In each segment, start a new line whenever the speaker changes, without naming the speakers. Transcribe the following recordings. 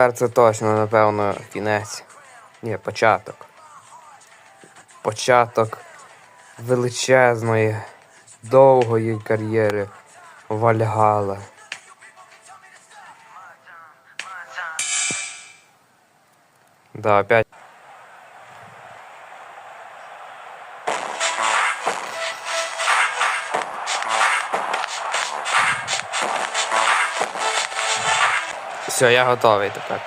Тепер це точно, напевно, кінець. Ні, початок. Початок величезної, довгої кар'єри Вальгала. Да, опять. Все, я готовий тепер.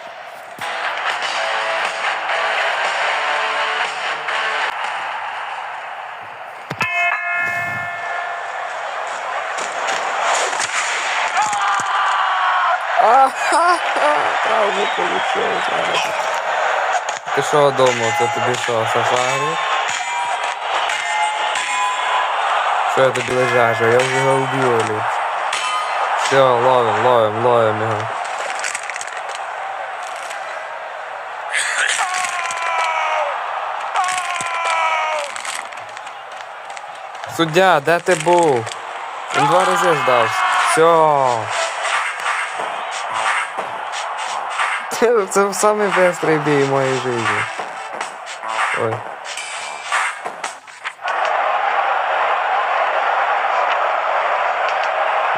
Травму получилось. Ти що думав, це тобі що, сафарі? Що я тобі лежачу? Я вже його вб'ю. Все, ловим, ловим, ловим його. Суддя, де ти був? Він два рази здався. Все. Це, самий быстрый бій в моїй житті. Ой.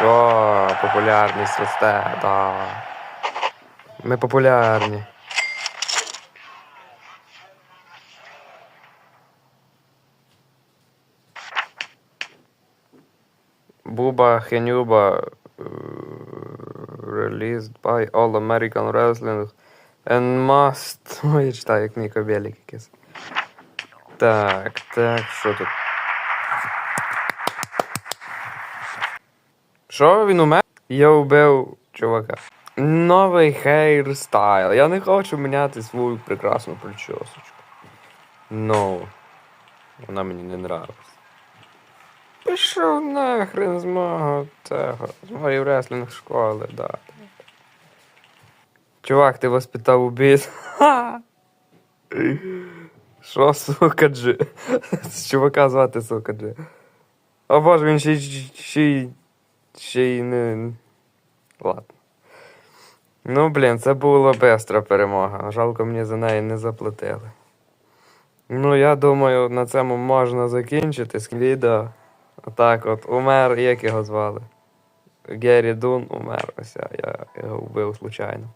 О, популярність росте, да. Ми популярні. Буба Хенюба uh, released by All American Wrestling and must. Ой, я читаю, як Ніко Белік якийсь. Так, так, що тут? Що він умер? Я вбив чувака. Новий хейрстайл. Я не хочу міняти свою прекрасну причосочку. No. Вона мені не нравиться. Пішов нахрен з мого цього, з моєї реслінг школи, да. Чувак, ти воспитав убійць. Ха! Що, сука, джи? Чувака звати сука джи. О боже, він ще й ще й ще й не. Ладно. Ну, блін, це була бестра перемога. Жалко мені за неї не заплатили. Ну, я думаю, на цьому можна закінчити з відео. Отак от, умер, як його звали? Геррі Дун умер. Ось я його вбив случайно.